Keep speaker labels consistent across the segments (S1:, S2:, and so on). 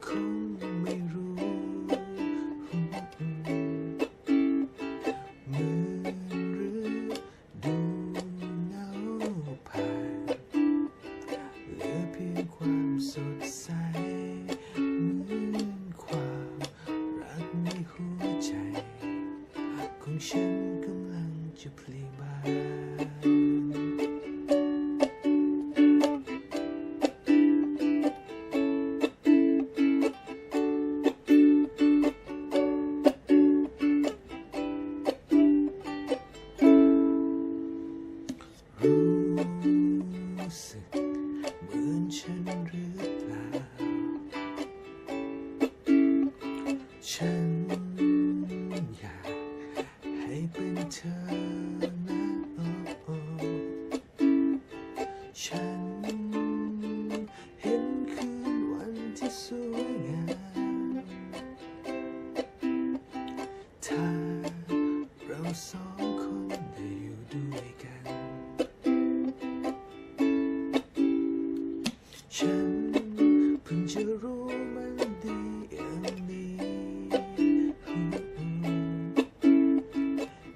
S1: cool. เหมือนฉันหรือเปล่า ฉันอยากให้เป็นเธอนะโอ้โอ้ฉันเห็นคืนวันที่สวยงามถ้าเราสองคนได้อยู่ด้วย จะรู้มันดีอย่างนี้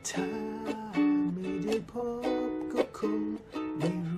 S1: ถ้าไม่ได้พบก็คงไม่รู้